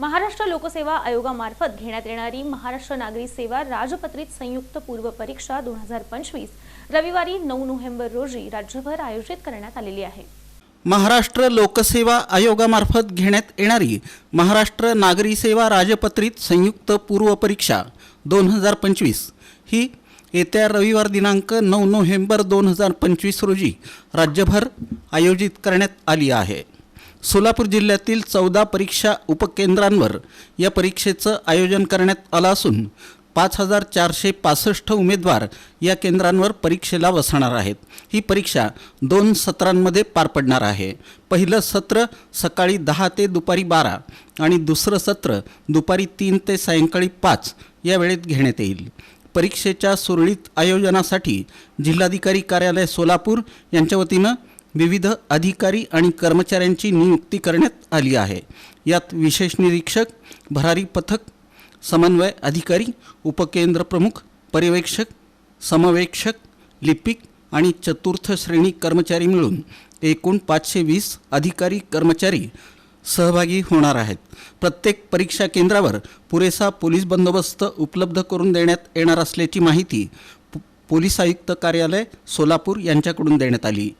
महाराष्ट्र लोकसेवा आयोगामार्फत घेण्यात येणारी महाराष्ट्र नागरी सेवा राजपत्रित संयुक्त पूर्व परीक्षा दोन हजार पंचवीस रविवारी नऊ नोव्हेंबर रोजी राज्यभर आयोजित करण्यात आलेली आहे. महाराष्ट्र लोकसेवा आयोगामार्फत घेण्यात येणारी महाराष्ट्र नागरी सेवा राजपत्रित संयुक्त पूर्व परीक्षा दोन हजार पंचवीस ही येत्या रविवार दिनांक नऊ नोव्हेंबर दोन हजार पंचवीस रोजी राज्यभर आयोजित करण्यात आली आहे. सोलापूर जिल्ह्यातील चौदा परीक्षा उपकेंद्रांवर या परीक्षेचं आयोजन करण्यात आलं असून पाच हजार चारशे पासष्ट उमेदवार या केंद्रांवर परीक्षेला बसणार आहेत. ही परीक्षा दोन सत्रांमध्ये पार पडणार आहे. पहिलं सत्र सकाळी दहा ते दुपारी बारा आणि दुसरं सत्र दुपारी तीन ते सायंकाळी पाच या वेळेत घेण्यात येईल. परीक्षेच्या सुरळीत आयोजनासाठी जिल्हाधिकारी कार्यालय सोलापूर यांच्या वतीनं विविध अधिकारी आणि कर्मचाऱ्यांची नियुक्ती करण्यात आली आहे. यात विशेष निरीक्षक भरारी पथक समन्वय अधिकारी उपकेंद्र प्रमुख पर्यवेक्षक समवेक्षक लिपिक आणि चतुर्थ श्रेणी कर्मचारी मिळून एकूण पाचशे वीस अधिकारी कर्मचारी सहभागी होणार आहेत. प्रत्येक परीक्षा केंद्रावर पुरेसा पोलीस बंदोबस्त उपलब्ध करून देण्यात येणार असल्याची माहिती पोलीस आयुक्त कार्यालय सोलापूर यांच्याकडून देण्यात आली.